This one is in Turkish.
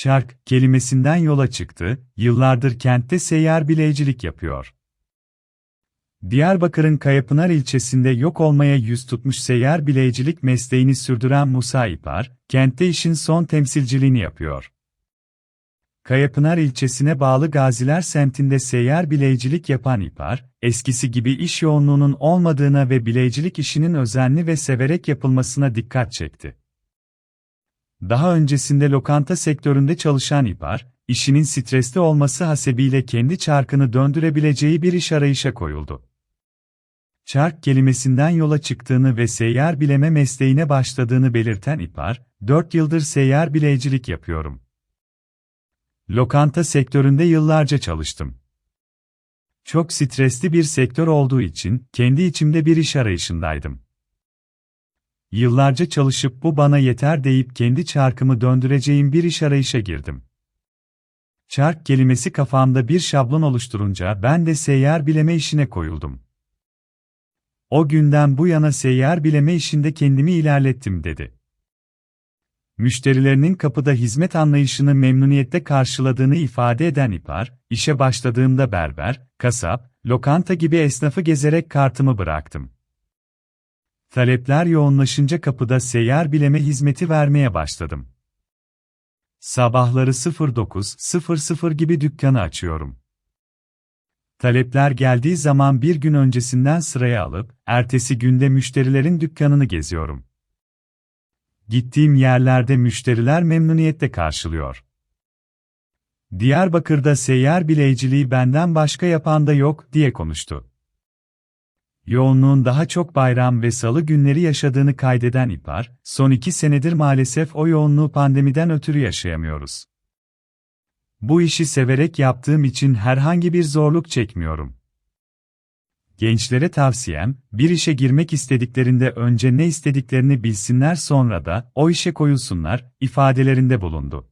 Çark kelimesinden yola çıktı, yıllardır kentte seyyar bileycilik yapıyor. Diyarbakır'ın Kayapınar ilçesinde yok olmaya yüz tutmuş seyyar bileycilik mesleğini sürdüren Musa İpar, kentte işin son temsilciliğini yapıyor. Kayapınar ilçesine bağlı Gaziler semtinde seyyar bileycilik yapan İpar, eskisi gibi iş yoğunluğunun olmadığına ve bileycilik işinin özenli ve severek yapılmasına dikkat çekti. Daha öncesinde lokanta sektöründe çalışan İpar, işinin stresli olması hasebiyle kendi çarkını döndürebileceği bir iş arayışa koyuldu. Çark kelimesinden yola çıktığını ve seyyar bileme mesleğine başladığını belirten İpar, 4 yıldır seyyar bileycilik yapıyorum. Lokanta sektöründe yıllarca çalıştım. Çok stresli bir sektör olduğu için kendi içimde bir iş arayışındaydım. Yıllarca çalışıp bu bana yeter deyip kendi çarkımı döndüreceğim bir iş arayışa girdim. Çark kelimesi kafamda bir şablon oluşturunca ben de seyyar bileme işine koyuldum. O günden bu yana seyyar bileme işinde kendimi ilerlettim dedi. Müşterilerinin kapıda hizmet anlayışını memnuniyetle karşıladığını ifade eden İpar, işe başladığımda berber, kasap, lokanta gibi esnafı gezerek kartımı bıraktım. Talepler yoğunlaşınca kapıda seyyar bileme hizmeti vermeye başladım. Sabahları 09.00 gibi dükkanı açıyorum. Talepler geldiği zaman bir gün öncesinden sıraya alıp, ertesi günde müşterilerin dükkanını geziyorum. Gittiğim yerlerde müşteriler memnuniyetle karşılıyor. Diyarbakır'da seyyar bileyciliği benden başka yapan da yok, diye konuştu. Yoğunluğun daha çok bayram ve salı günleri yaşadığını kaydeden İpar, son iki senedir maalesef o yoğunluğu pandemiden ötürü yaşayamıyoruz. Bu işi severek yaptığım için herhangi bir zorluk çekmiyorum. Gençlere tavsiyem, bir işe girmek istediklerinde önce ne istediklerini bilsinler sonra da o işe koyulsunlar, ifadelerinde bulundu.